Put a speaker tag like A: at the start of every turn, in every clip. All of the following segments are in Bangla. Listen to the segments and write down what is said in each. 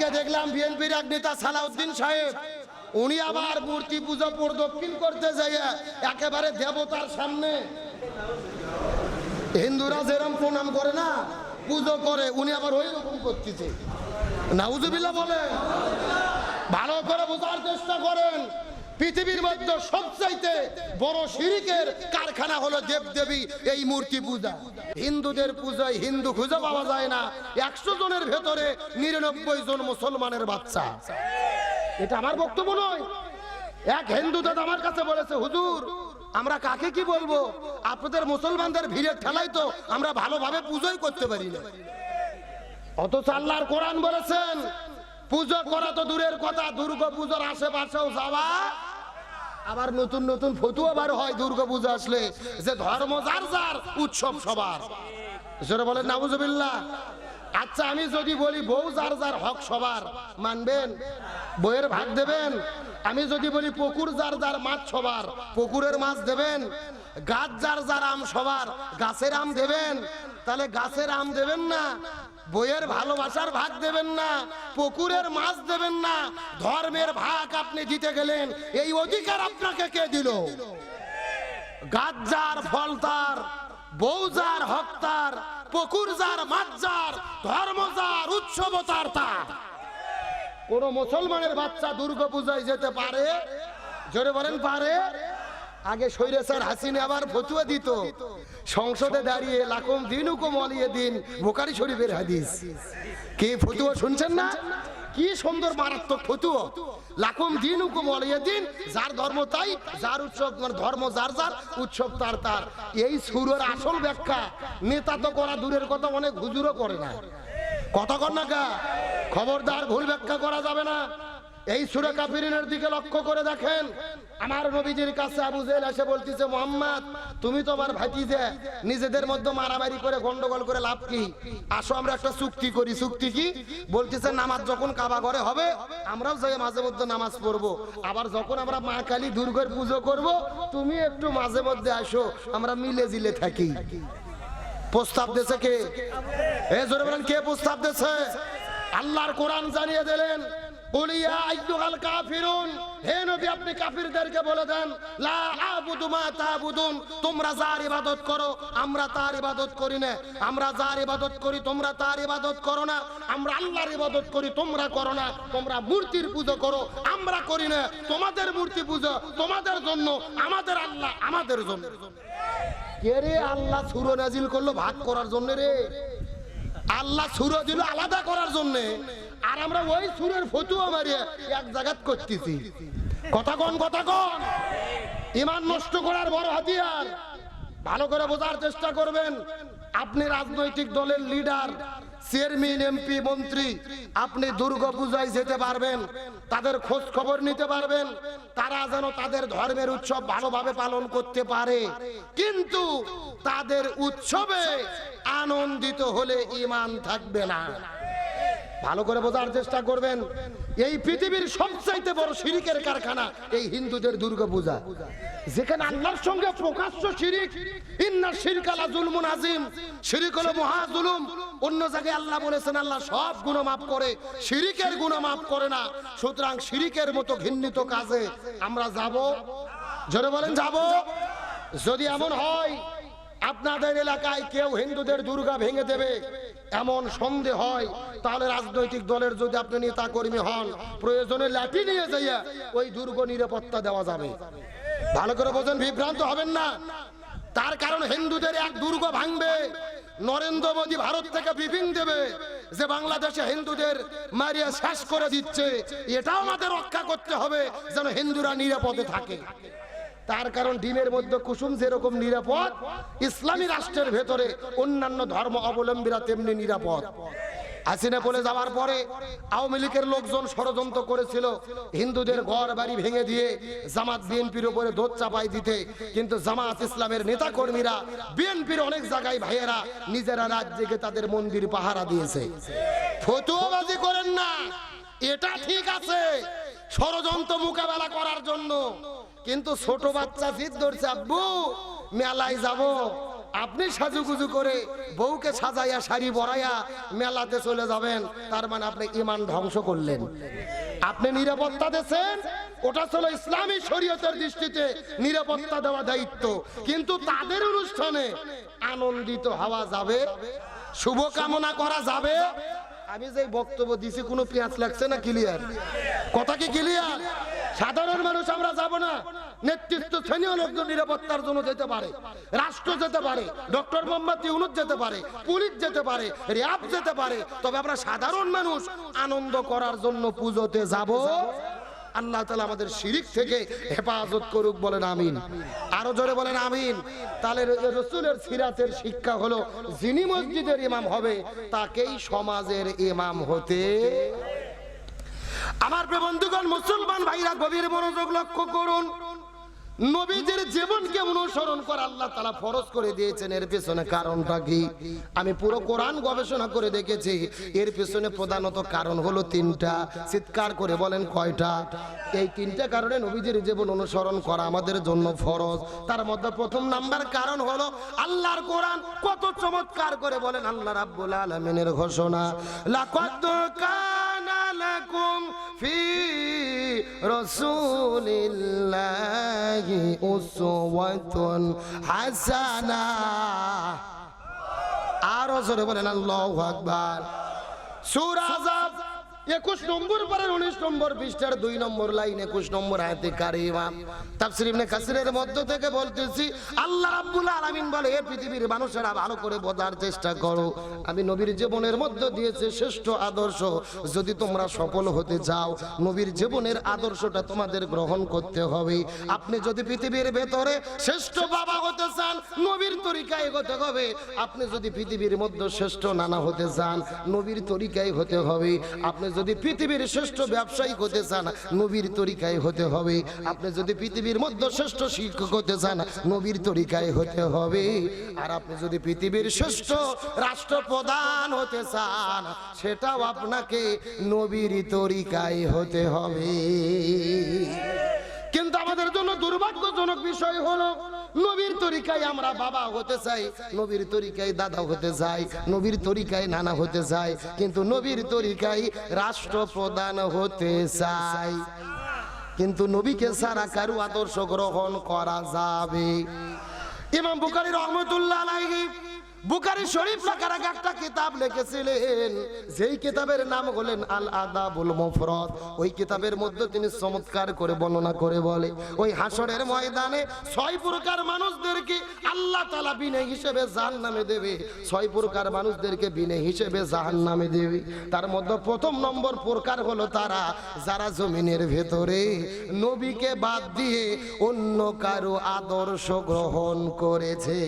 A: আজকে দেখলাম বিএনপির এক নেতা সালাউদ্দিন সাহেব। উনি আবার মূর্তি পুজো প্রদক্ষিণ করতে যাইয়া একেবারে দেবতার সামনে। হিন্দুরা যেরম প্রণাম করে না, পুজো করে, উনি আবার ওই রকম করতেছে। না বলে ভালো করে বোঝার চেষ্টা করেন। পৃথিবীর মধ্যে সবচাইতে বড় শিরিকের কারখানা হলো দেবদেবী, এই মূর্তি পূজা। হিন্দুদের পূজায় হিন্দু খুঁজে পাওয়া যায় না। একশো জনের ভেতরে নিরানব্বই জন মুসলমানের বাচ্চা। এটা আমার বক্তব্য নয়। এক হিন্দু দাদা আমার কাছে বলেছে, হুজুর, আমরা কাকে কি বলব? আপনাদের মুসলমানদের ভিড়ের ঠেলাই তো আমরা ভালোভাবে পুজোই করতে পারি না। অথচ আল্লাহর কোরআন বলেছেন, পুজো করা তো দূরের কথা, দুর্গা পুজোর আশেপাশেও যাওয়া আবার নতুন নতুন ফতুয়া বার হয় দুর্গা পুজো আসলে, যে ধর্ম যার যার, উৎসব সবার। সেটা বলেন নাবুজবিল্লা আচ্ছা আমি যদি বলি বউ যার যার, হক সবার, মানবেন? বইয়ের ভাগ দেবেন? আমি যদি বলি পুকুর যার যার, মাছ সবার, পুকুরের মাছ দেবেন? গাছ যার যার, আম সবার, গাছের আম দেবেন? তাহলে গাছের আম দেবেন না? বইয়ের ভালোবাসার ভাগ দেবেন না, পুকুরের মাছ দেবেন না, ধর্মের ভাগ আপনি দিতে গেলেন, এই অধিকার আপনাকে কে দিল? গাছ যার ফল তার বউ যার হক তার পুকুর যার মাছ যার ধর্ম যার উৎসব তার। কোন মুসলমানের বাচ্চা দুর্গা পূজায় যেতে পারে? জোরে বলেন, পারে? আগে স্যার হাসিনা আবার ফতুয়া দিত। সংসদে দাঁড়িয়ে লাকম দিন হুকুম অলিয়ে দিন, বোকারি শরীফের হাদিস। কি ফতুয়া শুনছেন না? কি সুন্দর মারাত্মক ফতুয়া। লাকম দিন হুকুম অলিয়ে দিন, যার ধর্ম তাই, যার উৎসব মানে ধর্ম যার যার, উৎসব তার তার। এই সুরের আসল ব্যাখ্যা, নেতা তো করা দূরের কথা অনেক হুজুরও করে না। কথা কর না খবরদার ভুল ব্যাখ্যা করা যাবে না। এই সুরে কাফিরিনের দিকে লক্ষ্য করে দেখেন। আমার নবীজির কাছে আবু জেল এসে বলতেছে, মোহাম্মদ, তুমি তো আমার ভাতিজে। নিজেদের মধ্যে মারামারি করে গন্ডগোল করে লাভ কি? আসো, আমরা একটা চুক্তি করি। চুক্তি কি? বলতেছে, নামাজ যখন কাবা ঘরে হবে, আমরাও যাই মাঝে মধ্যে নামাজ পড়ব। আবার যখন আমরা মা কালী দুর্গের পুজো করব, তুমি একটু মাঝে মধ্যে আসো, আমরা মিলে জিলে থাকি। প্রস্তাব দিয়েছে কে? এ জোরে বলেন, কে প্রস্তাব দিয়েছে? আল্লাহর কোরআন জানিয়ে দিলেন নবী, আপনি বলে লা তোমরা ইবাদত করো, আমরা ইবাদত করি আমরা ইবাদত করি, তোমরা ইবাদত করো না। আমরা ইবাদত করি, তোমরা তোমরা মূর্তির পুজো করো, আমরা তোমাদের মূর্তি পুজো তোমাদের জন্য, আমাদের আল্লাহ আমাদের জন্য। কে রে, আল্লাহ সুর নাজিল করল ভাগ করার জন্য রে? আল্লাহ সুর দিল আলাদা করার জন্য। আর আমরা ওই সুরের ফতুয়া মারিয়ে এক জায়গাত করতেছি। কথা কন কথা কন। ইমান নষ্ট করার বড় হাতিয়ার। ভালো করে বোঝার চেষ্টা করবেন। আপনি রাজনৈতিক দলের লিডার চেয়ারম্যান এমপি মন্ত্রী, আপনি দুর্গা পূজায় যেতে পারবেন, তাদের খোঁজ খবর নিতে পারবেন, তারা যেন তাদের ধর্মের উৎসব ভালোভাবে পালন করতে পারে। কিন্তু তাদের উৎসবে আনন্দিত হলে ইমান থাকবে না। ভালো করে বোঝার চেষ্টা করবেন। এই পৃথিবীর সবচাইতে বড় শিরিকের কারখানা এই হিন্দুদের দুর্গা পূজা যেখানে আল্লাহর সঙ্গে প্রকাশ্য শিরিক, ইন্না শিরকালা জুলমুন আজিম শিরিক হলো মহা জুলুম। অন্য জায়গায় আল্লাহ বলেছেন, আল্লাহ সব গুণ মাফ করে, শিরিকের গুণ মাফ করে না। সুতরাং শিরিকের মতো ঘৃণিত কাজে আমরা যাব। জোরে বলেন, যাব। যদি এমন হয় আপনাদের এলাকায় কেউ হিন্দুদের দুর্গা ভেঙে দেবে, এমন সন্দেহ হয়। তাহলে রাজনৈতিক দলের যদি আপনি নেতা কর্মী হন, প্রয়োজনে লাঠি নিয়ে যাইয়া ওই দুর্গ নিরাপত্তা দেওয়া যাবে। ভালো করে বোঝেন, বিভ্রান্ত হবেন না। তার কারণ হিন্দুদের এক দুর্গ ভাঙবে, নরেন্দ্র মোদী ভারত থেকে ব্রিফিং দেবে যে বাংলাদেশে হিন্দুদের মারিয়া শেষ করে দিচ্ছে। এটাও আমাদের রক্ষা করতে হবে, যেন হিন্দুরা নিরাপদে থাকে। তার কারণ ডিমের মধ্যে কুসুম যেরকম নিরাপদ, ইসলামী রাষ্ট্রের ভেতরে অন্যান্য ধর্ম অবলম্বীরা তেমনি নিরাপদ। হাসিনা বলে যাওয়ার পরে আওয়ামী লীগের লোকজন ষড়যন্ত্র করেছিল, হিন্দুদের ঘর বাড়ি ভেঙে দিয়ে জামাত, বিএনপির উপরে দোধ চাপাই দিতে। কিন্তু জামাত ইসলামের নেতা কর্মীরা বিএনপির অনেক জায়গায় ভাইয়েরা নিজেরা রাজ্যকে তাদের মন্দির পাহারা দিয়েছে। ফতুয়াবাজি করেন না, এটা ঠিক আছে। ষড়যন্ত্র মোকাবেলা করার জন্য কিন্তু ছোট বাচ্চা জিদ ধরছে, আব্বু, মেলায় যাব। আপনি সাজুগুজু করে বউকে সাজাইয়া, শাড়ি বড়াইয়া মেলাতে চলে যাবেন। তার মানে আপনি ইমান ধ্বংস করলেন। আপনি নিরাপত্তা দিয়েছেন। ওটা ছিল ইসলামী শরীয়তের দৃষ্টিতে নিরাপত্তা দেওয়া দায়িত্ব। কিন্তু তাদের অনুষ্ঠানে আনন্দিত হওয়া যাবে, শুভকামনা করা যাবে। আমি যে বক্তব্য দিছি কোনো পেঁয়াজ লাগছে না? ক্লিয়ার কথা কি ক্লিয়ার সাধারণ মানুষ আমরা যাব না। নেতৃত্ব শ্রেণীয় লোকজন নিরাপত্তার জন্য যেতে পারে, রাষ্ট্র যেতে পারে, ডক্টর মোহাম্মদ ইউনুস যেতে পারে, পুলিশ যেতে পারে, র্যাব যেতে পারে, তবে আমরা সাধারণ মানুষ আনন্দ করার জন্য পুজোতে যাব। আল্লাহ তালা আমাদের শিরিক থেকে হেফাজত করুক বলেন আমিন। আরও জোরে বলেন আমিন। তাহলে রসুলের সিরাতের শিক্ষা হলো, যিনি মসজিদের ইমাম হবে, তাকেই সমাজের ইমাম হতে আমার বন্ধুগণ, মুসলমান ভাইরা, গভীর মনোযোগ লক্ষ্য করুন। নবীজির জীবনকে অনুসরণ করে আল্লাহ তালা ফরজ করে দিয়েছেন। এর পেছনে কারণটা কি? আমি পুরো কোরআন গবেষণা করে দেখেছি। এর পেছনে প্রধানত কারণ হলো তিনটা। চিৎকার করে বলেন কয়টা? এই তিনটা কারণে নবীজির জীবন অনুসরণ করা আমাদের জন্য ফরজ। তার মধ্যে প্রথম নাম্বার কারণ হলো আল্লাহর কোরআন কত চমৎকার করে বলেন আল্লাহ রাব্বুল আলামিনের ঘোষণা। কানা লাকুম ফি রাসূলিল্লাহি উসওয়াতুন হাসানা। আরও জোরে বলেন আল্লাহু আকবার। সূরা একুশ নম্বর পরের উনিশ নম্বর পৃষ্ঠার দুই নম্বর লাইন একুশ নম্বর আয়াতে কারিমা। তাফসির ইবনে কাসিরের মধ্য থেকে বলতেছি, আল্লাহ রাব্বুল আলামিন বলে, এ পৃথিবীর মানুষেরা ভালো করে বোঝার চেষ্টা করো। আমি নবীর জীবনের মধ্য দিয়েছে শ্রেষ্ঠ আদর্শ। যদি তোমরা সফল হতে চাও, নবীর জীবনের আদর্শটা তোমাদের গ্রহণ করতে হবে। আপনি যদি পৃথিবীর ভেতরে শ্রেষ্ঠ বাবা হতে চান, নবীর তরিকায় হতে হবে। আপনি যদি পৃথিবীর মধ্যে শ্রেষ্ঠ নানা হতে চান, নবীর তরিকায় হতে হবে। আপনি যদি পৃথিবীর শ্রেষ্ঠ ব্যবসায়ী হতে চান, নবীর তরিকায় হতে হবে। আপনি যদি পৃথিবীর মধ্যে শ্রেষ্ঠ শিক্ষক হতে চান, নবীর তরিকায় হতে হবে। আর আপনি যদি পৃথিবীর শ্রেষ্ঠ রাষ্ট্রপ্রধান হতে চান, সেটাও আপনাকে নবীর তরিকায় হতে হবে। আমাদের জন্য দুর্ভাগ্যজনক বিষয় হলো, নবীর তরিকায় আমরা বাবা হতে চাই, নবীর তরিকায় দাদা হতে চাই, নবীর তরিকায় নানা হতে চাই, কিন্তু নবীর তরিকায় রাষ্ট্রপ্রধান হতে চাই। কিন্তু নবীকে সারা কারু আদর্শ গ্রহণ করা যাবে। ইমাম বুখারী রহমতুল্লাহ আলাইহি বুখারী শরীফ লেখার আগে একটা কিতাব লিখেছিলেন। যেই কিতাবের নাম হলেন আল আদাবুল মুফরদ। ওই কিতাবের মধ্যে তিনি চমৎকার করে বর্ণনা করে বলে, ওই হাসরের ময়দানে ছয় প্রকার মানুষদেরকে আল্লাহ তাআলা বিনে হিসেবে জাহান্নামে দেবে। ছয় প্রকার মানুষদেরকে বিনে হিসেবে জাহান্নামে দেবে। তার মধ্যে প্রথম নম্বর প্রকার হলো তারা, যারা জমিনের ভেতরে নবীকে বাদ দিয়ে অন্য কারও আদর্শ গ্রহণ করেছে।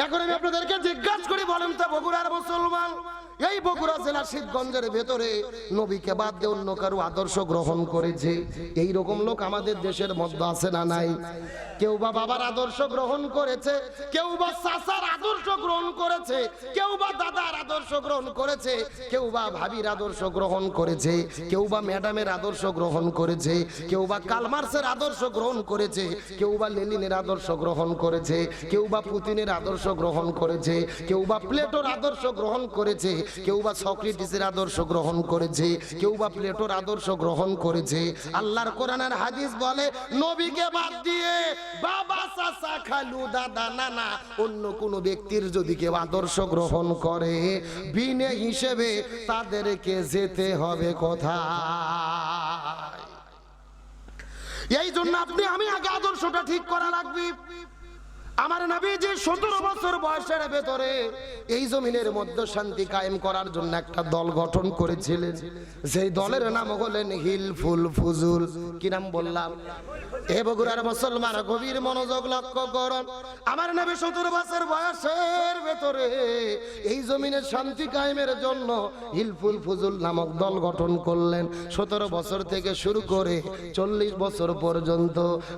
A: এখন আমি আপনাদেরকে জিজ্ঞাসা করি বলেন তো বগুড়ার মুসলমান। এই বগুড়া জেলা শিবগঞ্জের ভেতরে নবীকে বাদ দিয়ে অন্য কারও আদর্শ গ্রহণ করেছে এই রকম লোক আমাদের দেশের মধ্যে আছে না নাই কেউ বা বাবার আদর্শ গ্রহণ করেছে কেউ বা চাচার আদর্শ গ্রহণ করেছে কেউ বা দাদার আদর্শ গ্রহণ করেছে কেউ বা ভাবির আদর্শ গ্রহণ করেছে কেউ বা ম্যাডামের আদর্শ গ্রহণ করেছে কেউ বা কালমার্সের আদর্শ গ্রহণ করেছে কেউ বা লেনিনের আদর্শ গ্রহণ করেছে কেউ বা পুতিনের আদর্শ গ্রহণ করেছে কেউ বা প্লেটোর আদর্শ গ্রহণ করেছে কেউ বা সক্রেটিসের আদর্শ গ্রহণ করেছে, কেউ বা প্লেটোর আদর্শ গ্রহণ করেছে। আল্লাহর কোরআনের হাদিস বলে, নবীকে বাদ দিয়ে বাবা, চাচা খালু দাদা নানা অন্য কোনো ব্যক্তির যদি কেউ আদর্শ গ্রহণ করে, বিনে হিসেবে তাদেরকে যেতে হবে কোথায়? এই জন্য আপনি, আমি আগে আদর্শটা ঠিক করা লাগবে। আমার নবী যে সতেরো বছর বয়সের ভেতরে এই জমিনের মধ্যে শান্তি কায়েম করার জন্য একটা দল গঠন করেছিলেন। সেই দলের নাম হলেন হিলফুল ফুজুল। কি নাম বললাম? এ বগুড়ার মুসলমান গভীর মনোযোগ লক্ষ্য করুন। আমার নবী সতেরো বছর বয়সের ভেতরে এই জমিনের শান্তি কায়েমের জন্য হিলফুল ফুজুল নামক দল গঠন করলেন। সতেরো বছর থেকে শুরু করে চল্লিশ বছর পর্যন্ত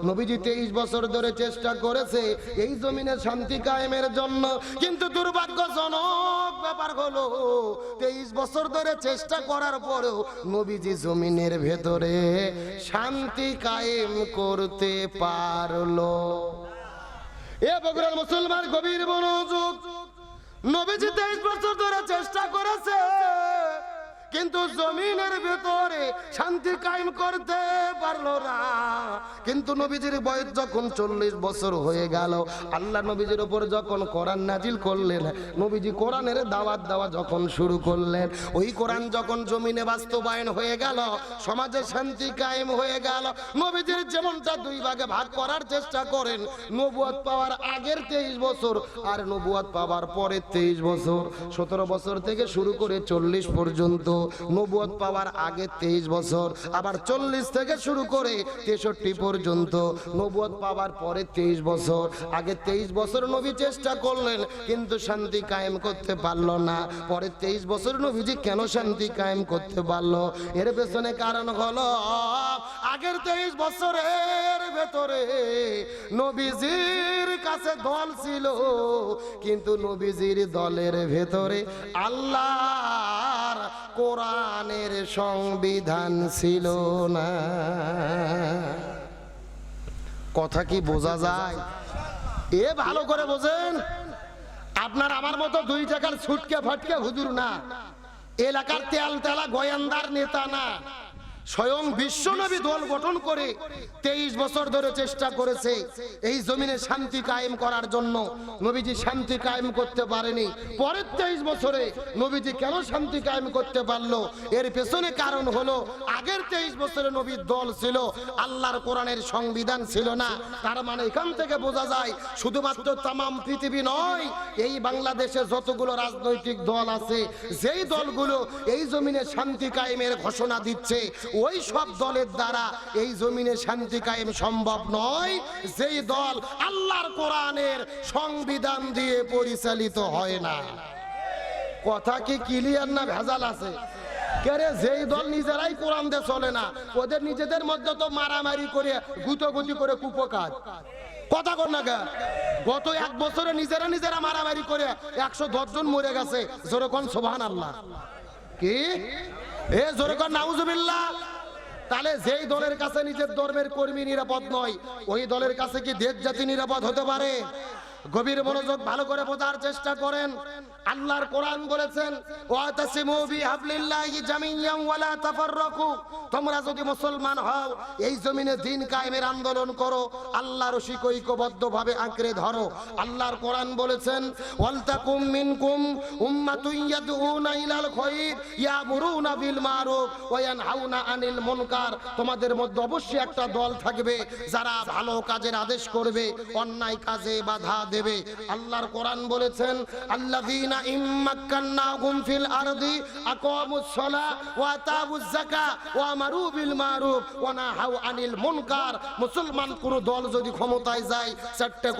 A: নবীজি তেইশ বছর ধরে চেষ্টা করেছে এই জমিনে শান্তি কায়েমের জন্য। কিন্তু দুর্ভাগ্যজনক ব্যাপার হলো, তেইশ বছর ধরে চেষ্টা করার পরেও নবীজি জমিনের ভেতরে শান্তি কায়েম করতে পারল। এ বগুড়ার মুসলমান গভীর মনোযোগ। নবীজি তেইশ বছর ধরে চেষ্টা করেছে। কিন্তু জমিনের ভেতরে শান্তি কায়েম করতে পারল না। কিন্তু নবীজির বয়স যখন চল্লিশ বছর হয়ে গেল, আল্লাহ নবীজির উপর যখন কোরআন নাজিল করলেন, নবীজি কোরআনের দাওয়াত দেওয়া যখন শুরু করলেন, ওই কোরআন যখন জমিনে বাস্তবায়ন হয়ে গেল, সমাজে শান্তি কায়েম হয়ে গেল, নবীজির যেমনটা দুই ভাগে ভাগ করার চেষ্টা করেন নবুয়াত পাওয়ার আগের তেইশ বছর আর নবুয়াত পাওয়ার পরের তেইশ বছর। সতেরো বছর থেকে শুরু করে চল্লিশ পর্যন্ত নবুয়াত পাওয়ার আগে তেইশ বছর, আবার চল্লিশ থেকে শুরু করে তেষট্টি পর্যন্ত। নবুয়াত পাওয়ার পরে তেইশ বছর। আগে তেইশ বছর নবী চেষ্টা করলেন, কিন্তু শান্তি কায়েম করতে পারল না। পরে তেইশ বছর নবীজি কেন শান্তি কায়েম করতে পারল? এর পেছনে কারণ হলো, আগের তেইশ বছরের ভেতরে নবীজির কাছে দল ছিল, কিন্তু নবীজির দলের ভেতরে আল্লাহর কোরআনের সংবিধান ছিল না। কথা কি বোঝা যায়? এ ভালো করে বোঝেন। আপনার আমার মতো দুই টাকার ছুটকে ফাটকে হুজুর না। এলাকার তেল তেলা গোয়েন্দার নেতা না। স্বয়ং বিশ্বনবী দল গঠন করে তেইশ বছর ধরে চেষ্টা করেছে এই জমিনে শান্তি কায়েম করার জন্য। নবীজি শান্তি কায়েম করতে পারেনি। পরের তেইশ বছরে নবীজি কেন শান্তি কায়েম করতে পারল? এর পেছনে কারণ হলো, আগের তেইশ বছরে নবীর দল ছিল, আল্লাহর কোরআনের সংবিধান ছিল না। তার মানে এখান থেকে বোঝা যায়, শুধুমাত্র তামাম পৃথিবী নয়, এই বাংলাদেশে যতগুলো রাজনৈতিক দল আছে, যেই দলগুলো এই জমিনে শান্তি কায়েমের ঘোষণা দিচ্ছে ওই সব দলের দ্বারা এই জমিনে শান্তি কায়েম সম্ভব নয়, যেই দল আল্লাহর কোরআনের সংবিধান দিয়ে পরিচালিত হয় না। কথা কি ক্লিয়ার না ভেজাল আছে? কেরে যেই দল নিজেরাই কোরআন দিয়ে চলে না, ওদের নিজেদের মধ্যে তো মারামারি করে, গুতগুতি করে কুপকাজ কথা কর না গা গত এক বছরে নিজেরা নিজেরা মারামারি করে একশো জন মরে গেছে, যেরকম সোভান আল্লাহ কি? এ যেরকম নাউজুবিল্লাহ। তাহলে যেই দলের কাছে নিজের ধর্মের কর্মী নিরাপদ নয়, ওই দলের কাছে কি দেশ জাতি নিরাপদ হতে পারে? গভীর মনোযোগ ভালো করে বোঝার চেষ্টা করেন। আল্লাহর কোরআন বলেছেন, ওয়াতাসিমু বিহাবলিল্লাহি জামিয়ান ওয়ালা তাফাররাকু। তোমরা যদি মুসলমান হও, এই জমিনে দিন কায়েমের আন্দোলন করো, আল্লাহর ঐক্যবদ্ধভাবে আঁকড়ে ধরো। আল্লাহর কোরআন বলেছেন, ওয়ালতাকুম মিনকুম উম্মাতুন ইয়াদউনা ইলাল খায়র ইয়ামুরুনা বিল মারুফ ওয়া ইয়ানহাউনা আনিল মুনকার। তোমাদের মধ্যে অবশ্যই একটা দল থাকবে যারা ভালো কাজের আদেশ করবে, অন্যায় কাজে বাধা দেবে। আল্লাহর কোরআন বলেছেন, আল্লাযীনা ফিল আরদি ওয়া ওয়া বিল মারুফ ওয়া নাহাউ আনিল মুনকার। মুসলমান কোন দল যদি ক্ষমতায় যায়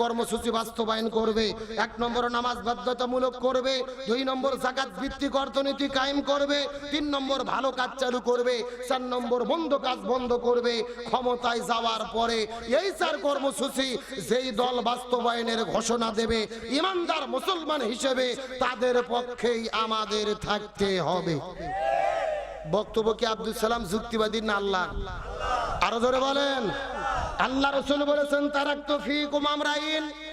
A: কর্মসূচি বাস্তবায়ন করবে, এক নম্বর নামাজ বাধ্যতামূলক করবে, দুই নম্বর জাকাত ভিত্তিক অর্থনীতি কায়েম করবে, তিন নম্বর ভালো কাজ চালু করবে, চার নম্বর বন্ধ কাজ বন্ধ করবে, ক্ষমতায় যাওয়ার পরে এই চার কর্মসূচি যেই দল বাস্তবায়নের ঘোষণা দেবে, ইমানদার মুসলমান হিসেবে তাদের পক্ষেই আমাদের থাকতে হবে। বক্তব্য কি আব্দুল সালাম যুক্তিবাদী না আল্লাহ? আরও ধরে বলেন। আল্লাহ রসুল বলেছেন তারাক তো ফি কুমাম তাদিল্লু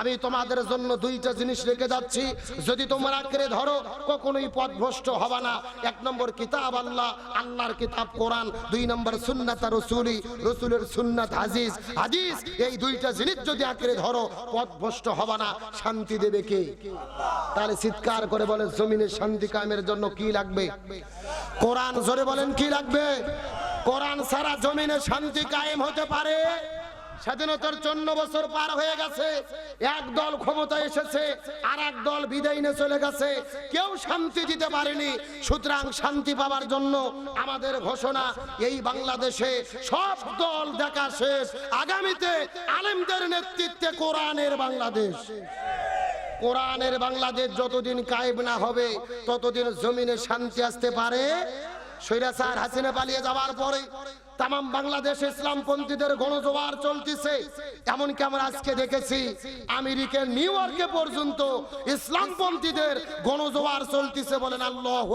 A: আমি তোমাদের জন্য দুইটা জিনিস রেখে যাচ্ছি। যদি তোমরা আঁকড়ে ধরো, কখনোই পথভ্রষ্ট হবে না। এক নম্বর কিতাব আল্লাহ, আল্লাহর কিতাব কোরআন। দুই নম্বর সুন্নাত রাসূলি, রাসূলের সুন্নাত হাদিস। হাজিজ এই দুইটা জিনিস যদি আঁকড়ে ধরো, পথভ্রষ্ট হবে না। শান্তি দেবে কে? তাহলে চিৎকার করে বলে, জমিনে শান্তি কামের জন্য কি লাগবে? কোরআন জোরে বলেন, কি লাগবে? কোরআন সারা জমিনে শান্তি কায়েম হতে পারে। স্বাধীনতার চন্ন বছর পার হয়ে গেছে। এক দল ক্ষমতায় এসেছে আর এক দল বিদায় নিয়ে চলে গেছে। কেউ শান্তি দিতে পারেনি। সুতরাং শান্তি পাওয়ার জন্য আমাদের ঘোষণা, এই বাংলাদেশে সব দল দেখা শেষ। আগামীতে আলেমদের নেতৃত্বে কোরআনের বাংলাদেশ। কোরআনের বাংলাদেশ যতদিন কায়েব না হবে, ততদিন জমিনে শান্তি আসতে পারে। স্বৈরাচার হাসিনা পালিয়ে যাওয়ার পরে তাম বাংলাদেশ ইসলামপন্থীদের গণজোয়ার চলতেছে। এমনকি আমরা আজকে দেখেছি আমেরিকার নিউ ইয়র্কে পর্যন্ত ইসলামপন্থীদের গণজোয়ার চলতেছে বলেন আল্লাহ